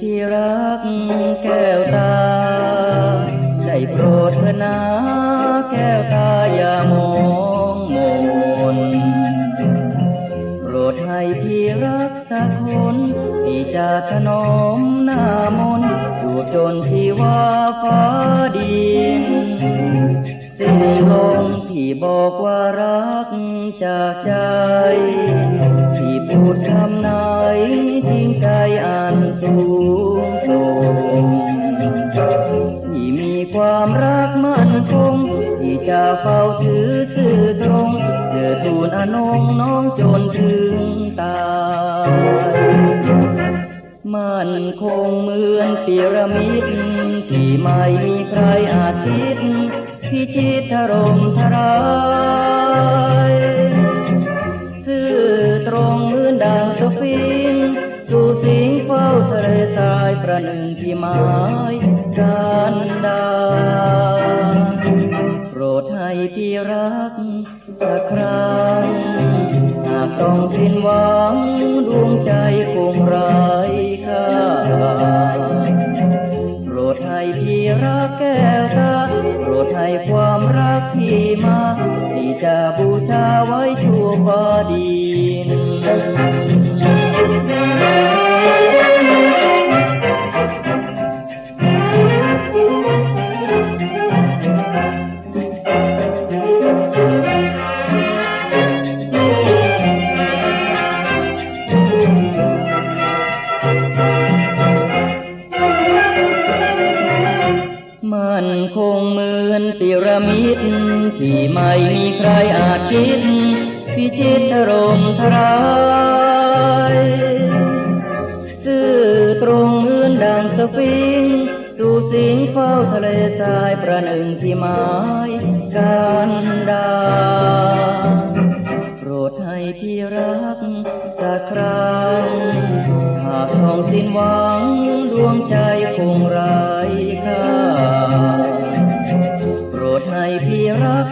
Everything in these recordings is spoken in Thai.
ที่รักแกวตาได้โปรดเนะแกวตาอย่ามองมนโปรดให้พี่รักสักคนที่จะถนอมหน้าม จนที่ว่าฟ้าดินสิ่งลงที่บอกว่ารักจากใจ ที่พูดคำไหนจริงใจอันสูงส่งที่มีความรักมั่นคง ที่จะเฝ้าถือสื่อตรงเกิดทูลอนงน้องจนถึงตาย มันคงเหมือนพีระมิดที่ไม่มีใครอาจคิดพิชิตถล่มทลายซื่อตรงเหมือนดังสฟิงสู่สิงเฝ้าทะเลทรายประหนึ่งที่ไม้กันดาโปรดให้พี่รักสักครั้งหากต้องสิ้นหวังดวงใจ กที่มา ที่จะบูชาไว้ชั่วฟ้าดินมัน มิดที่ไม่มีใครอาจคิดพิชิตถล่มทลายซื่อตรงเหมือนดังสฟิงสู่สิงเฝ้าทะเลทรายประหนึ่งที่ไม้กันดาโปรดให้พี่รักสักครั้งหากต้องสิ้นหวังดวงใจ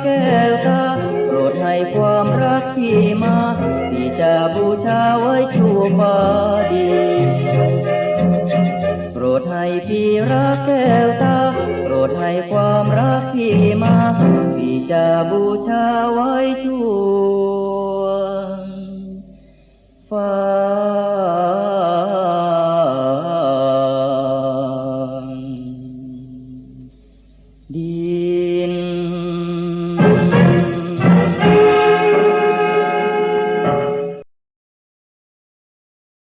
แก้วตาโปรดให้ความรักที่มาที่จะบูชาไว้ชั่วฟ้าดีโปรดให้พี่รักแก้วตาโปรดให้ความรักที่มาที่จะบูชาไว้ชั่ว